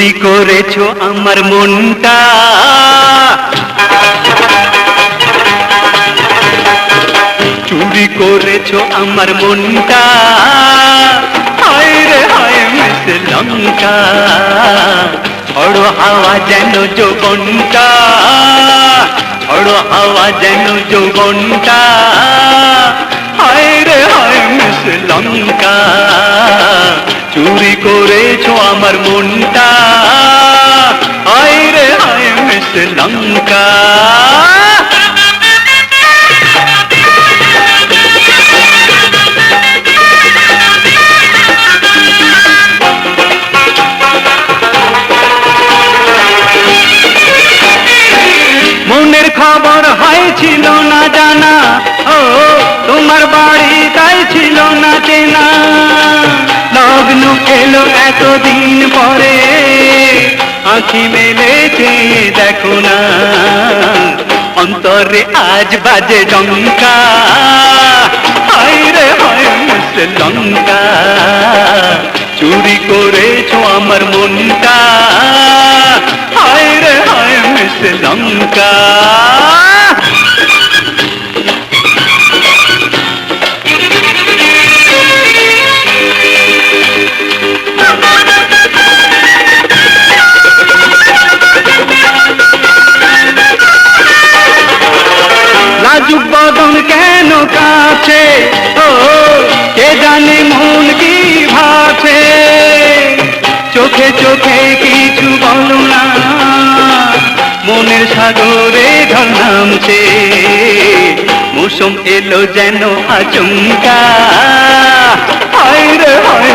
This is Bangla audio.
চুরি করেছ আমার মনটা। চুরি করেছ আমার মনটা। হায় রে হায় মিস লঙ্কা, ঝড়ো হাওয়া যেন যৌবনটা, ঝড়ো হাওয়া যেন যৌবনটা। হায় রে হায় মিস লঙ্কা, চুরি করেছ আমার মনটা। হায় রে হায় মিস লঙ্কা। মনের খবর হয়েছিল এলো এতদিন পরে। আঁখি মেলে দেখো না। অন্তরে আজ বাজে ডঙ্কা হায় রে হয় লঙ্কা। চুরি করেছ আমার মনটা। হায় রে হায় লঙ্কা। কাছে ও কে জানে মন কি ভাছে চোখে চোখে কিছু বলো না। মনের সাগরে ঢল নামছে। মৌসুম এলো যেন আচমকা। হয় রে হায়